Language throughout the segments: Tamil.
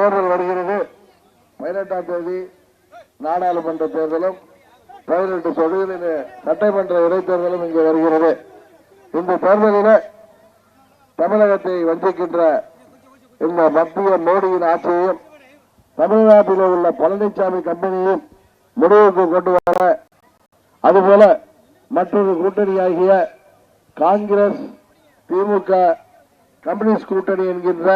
தேர்தல் வருகிறது. பதினெட்டாம் தேதி நாடாளுமன்ற தேர்தலும் பதினெட்டு தொகுதிகளில் சட்டமன்ற இடைத்தேர்தலும் இங்கே வருகிறது. இந்த தேர்தலில் தமிழகத்தை வஞ்சிக்கின்ற இந்த மத்திய மோடியின் ஆட்சியையும் தமிழ்நாட்டில் உள்ள பழனிசாமி கம்பெனியையும் முடிவுக்கு கொண்டு வர அதுபோல மற்றொரு கூட்டணியாகிய காங்கிரஸ் திமுக கம்யூனிஸ்ட் கூட்டணி என்கின்ற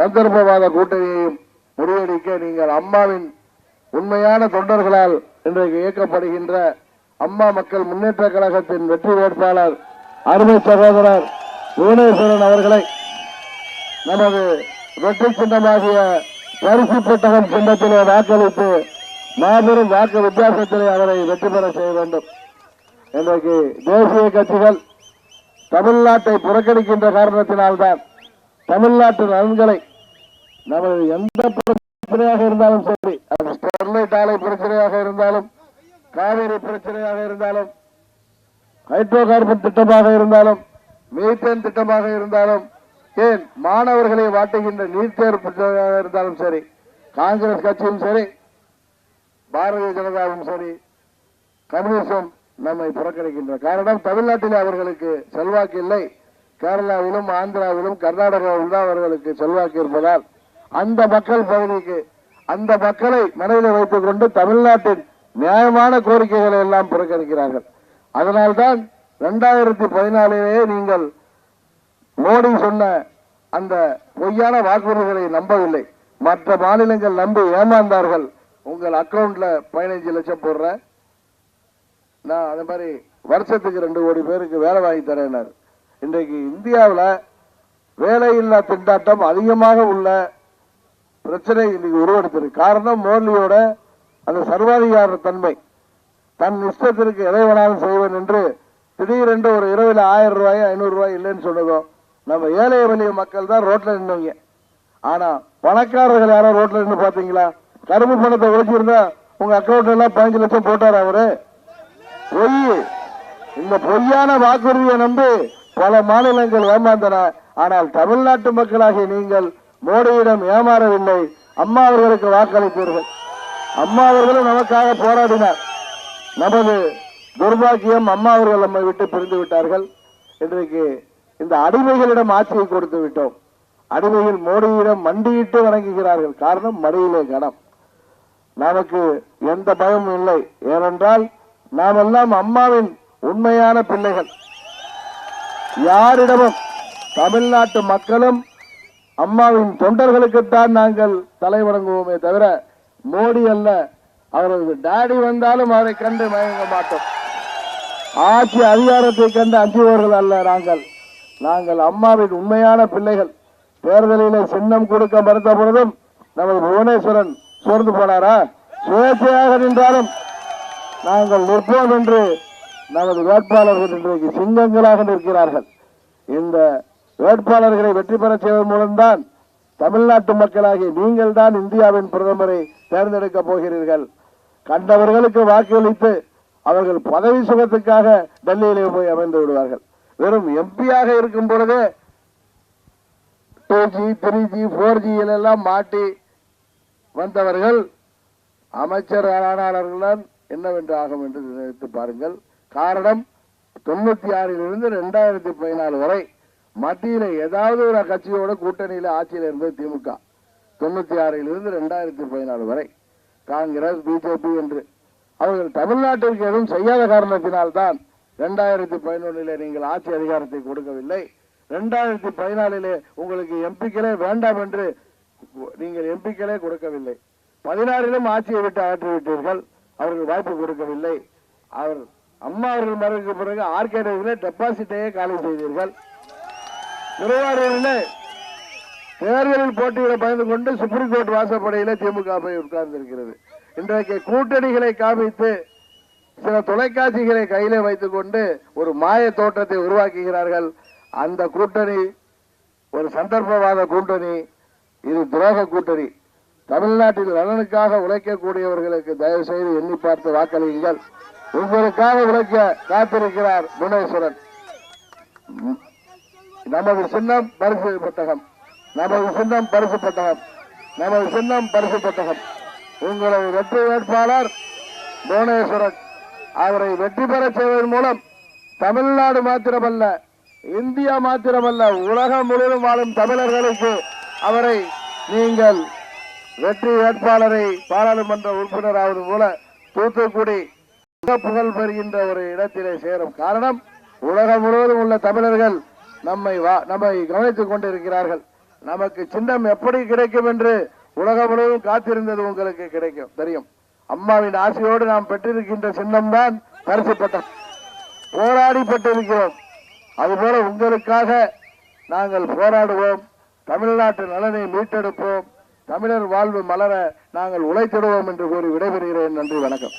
சந்தர்ப்பவாத கூட்டணியையும் முறியடிக்க நீங்கள் அம்மாவின் உண்மையான தொண்டர்களால் இன்றைக்கு இயக்கப்படுகின்ற அம்மா மக்கள் முன்னேற்ற கழகத்தின் வெற்றி வேட்பாளர் அருமை சகோதரர் புவனேஸ்வரன் அவர்களை நமது வெற்றி சின்னமாகிய பரிசு பெட்டகம் சின்னத்திலே வாக்களித்து மாபெரும் வாக்கு வித்தியாசத்திலே அவரை வெற்றி பெற செய்ய வேண்டும். இன்றைக்கு தேசிய கட்சிகள் தமிழ்நாட்டை புறக்கணிக்கின்ற காரணத்தினால்தான் தமிழ்நாட்டு நலன்களை நமது எந்த பிரச்சனையாக இருந்தாலும் சரி அது ஸ்டெர்லைட் ஆலை பிரச்சனையாக இருந்தாலும் காவிரி பிரச்சனையாக இருந்தாலும் ஹைட்ரோ கார்பன் திட்டமாக இருந்தாலும் மீத்தேன் திட்டமாக இருந்தாலும் ஏன் மாணவர்களை வாட்டுகின்ற நீட் தேர்வு பிரச்சனையாக இருந்தாலும் சரி காங்கிரஸ் கட்சியும் சரி பாரதிய ஜனதாவும் சரி கம்யூனிசம் நம்மை புறக்கணிக்கின்ற காரணம் தமிழ்நாட்டில் அவர்களுக்கு செல்வாக்கு இல்லை. கேரளாவிலும் ஆந்திராவிலும் கர்நாடகாவில் தான் அவர்களுக்கு செல்வாக்கு இருப்பதால் அந்த மக்கள் பகுதிக்கு அந்த மக்களை மனதில் வைத்துக் கொண்டு தமிழ்நாட்டின் நியாயமான கோரிக்கைகளை எல்லாம் புறக்கணிக்கிறார்கள். அதனால்தான் இரண்டாயிரத்தி பதினாலிலேயே நீங்கள் மோடி சொன்ன அந்த பொய்யான வாக்குறுதிகளை நம்பவில்லை. மற்ற மாநிலங்கள் நம்பி ஏமாந்தார்கள். உங்கள் அக்கௌண்ட்ல பதினைஞ்சு லட்சம் போடுறேன் நான் அதே மாதிரி வருஷத்துக்கு ரெண்டு கோடி பேருக்கு வேலை வாங்கி தரேனார் இன்றைக்கு இந்தியாவில் வேலையில்லா திண்டாட்டம் அதிகமாக உள்ள பிரச்சனை இன்னைக்கு உருவெடுத்திருக்கு. காரணம் மோர்லியோட அந்த சர்வாதிகார தன்மை. தன் இஷ்டத்திற்கு எதை வேணாலும் செய்வேன் என்று திடீரென்று ஒரு இரவில் ஆயிரம் ரூபாய் ஐநூறு ரூபாய் இல்லைன்னு சொன்னதும் நம்ம ஏழை வலிய மக்கள் தான் ரோட்ல நின்னவங்க. ஆனா பணக்காரர்கள் யாரோ ரோட்ல நின்று பாத்தீங்களா? கரும்பு பணத்தை உழைச்சிருந்தா உங்க அக்கௌண்ட் எல்லாம் பதினஞ்சு லட்சம் போட்டார் அவரு? பொய். இந்த பொய்யான வாக்குறுதியை நம்பி பல மாநிலங்கள் ஏமாந்தன. ஆனால் தமிழ்நாட்டு மக்களாகிய நீங்கள் மோடியிடம் ஏமாறவில்லை. அம்மா அவர்களுக்கு வாக்களித்தீர்கள் அம்மா அவர்களும் நமக்காக போராடினார். நமது துர்பாக்கியம் அம்மா அவர்கள் நம்மை விட்டு பிரிந்து விட்டார்கள். இன்றைக்கு இந்த அடிமைகளிடம் ஆட்சியை கொடுத்து விட்டோம். அடிமையில் மோடியிடம் மண்டியிட்டு வணங்குகிறார்கள். காரணம் மடியிலே கணம் நமக்கு எந்த பயமும் இல்லை. ஏனென்றால் நாம் எல்லாம் அம்மாவின் உண்மையான பிள்ளைகள். யாரிடமும் தமிழ்நாட்டு மக்களும் அம்மாவின் தொண்டர்களுக்குத்தான் நாங்கள் தலை வணங்குவோமே தவிர மோடி அல்ல. அவரது டாடி வந்தாலும் அவரை கண்டு மயங்க மாட்டோம். ஆட்சி அதிகாரத்தை கண்டு அஞ்சுபவர்கள் அல்ல நாங்கள். நாங்கள் அம்மாவின் உண்மையான பிள்ளைகள். தேர்தலில் சின்னம் கொடுக்க மறுத்த பொழுதும் நமது புவனேஸ்வரன் சோர்ந்து போனாரா? சுயேட்சையாக நின்றாலும் நாங்கள் நிற்போம் என்று நமது வேட்பாளர்கள் இன்றைக்கு சிங்கங்களாக நிற்கிறார்கள். இந்த வேட்பாளர்களை வெற்றி பெறச் செய்வதன் மூலம்தான் தமிழ்நாட்டு மக்களாகி நீங்கள் தான் இந்தியாவின் பிரதமரை தேர்ந்தெடுக்க போகிறீர்கள். கண்டவர்களுக்கு வாக்களித்து அவர்கள் பதவி சுகத்துக்காக டெல்லியிலே போய் அமைந்து விடுவார்கள். வெறும் எம்பியாக இருக்கும் பொழுதே two G three G four G எல்லாம் மாட்டி வந்தவர்கள் அமைச்சர் ஆனாளர்கள் என்னவென்று ஆகும் என்று நினைத்து பாருங்கள். காரணம் தொண்ணூத்தி ஆறிலிருந்து ரெண்டாயிரத்தி பதினாலு வரை மத்தியில ஏதாவது ஒரு கட்சியோட கூட்டணியில ஆட்சியில் இருந்தது திமுக. தொண்ணூத்தி ஆறிலிருந்து ரெண்டாயிரத்தி பதினாலு வரை காங்கிரஸ் பிஜேபி என்று. அவர்கள் தமிழ்நாட்டிற்கு எதுவும் செய்யாத காரணத்தினால்தான் ரெண்டாயிரத்தி பதினொன்னிலே நீங்கள் ஆட்சி அதிகாரத்தை கொடுக்கவில்லை. ரெண்டாயிரத்தி பதினாலிலே உங்களுக்கு எம்பிக்களே வேண்டாம் என்று நீங்கள் எம்பிக்களே கொடுக்கவில்லை. பதினாறிலும் ஆட்சியை விட்டு அகற்றிவிட்டீர்கள். அவர்கள் வாய்ப்பு கொடுக்கவில்லை. அவர் அம்மா அவர்கள் மறைவுக்கு பிறகு ஆர்கேடிலே டெபாசிட்டையே காலி செய்தீர்கள். திருவாரூரில் தேர்தலில் போட்டியில் பயந்து கொண்டு சுப்ரீம் கோர்ட் வாசப்படையில் திமுக உட்கார்ந்திருக்கிறது. இன்றைக்கு கூட்டணிகளை காமித்து சில தொலைக்காட்சிகளை கையிலே வைத்துக் கொண்டு ஒரு மாய தோற்றத்தை உருவாக்குகிறார்கள். அந்த கூட்டணி ஒரு சந்தர்ப்பவாத கூட்டணி இது துரோக கூட்டணி. தமிழ்நாட்டில் நலனுக்காக உழைக்கக்கூடியவர்களுக்கு தயவு செய்து எண்ணி பார்த்து வாக்களியுங்கள். உங்களுக்காக உழைக்க காத்திருக்கிறார் குணேஸ்வரன் நமது சின்னம் பரிசு புத்தகம். நமது சின்னம் பரிசு புத்தகம். நமது சின்னம் பரிசு புத்தகம். உங்களது வெற்றி வேட்பாளர் புவனேஸ்வரன். அவரை வெற்றி பெறச் செய்வதன் மூலம் தமிழ்நாடு மாத்திரமல்ல இந்தியா மாத்திரமல்ல உலகம் முழுவதும் வாழும் தமிழர்களுக்கு அவரை நீங்கள் வெற்றி வேட்பாளரை பாராளுமன்ற உறுப்பினராவது போல தூத்துக்குடி புகழ் பெறுகின்ற ஒரு இடத்திலே சேரும் காரணம் உலகம் முழுவதும் உள்ள தமிழர்கள் நம்மை வா- நம்மை கவனித்துக் கொண்டிருக்கிறார்கள். நமக்கு சின்னம் எப்படி கிடைக்கும் என்று உலகம் முழுவதும் காத்திருந்தது உங்களுக்கு கிடைக்கும். தெரியும். அம்மாவின் ஆசையோடு நாம் பெற்றிருக்கின்ற சின்னம் தான் பரிசு பட்டம் போராடி பெற்றிருக்கிறோம். அதுபோல உங்களுக்காக நாங்கள் போராடுவோம். தமிழ்நாட்டு நலனை மீட்டெடுப்போம். தமிழர் வாழ்வு மலர நாங்கள் உழைத்திடுவோம் என்று கூறி விடைபெறுகிறேன். நன்றி வணக்கம்.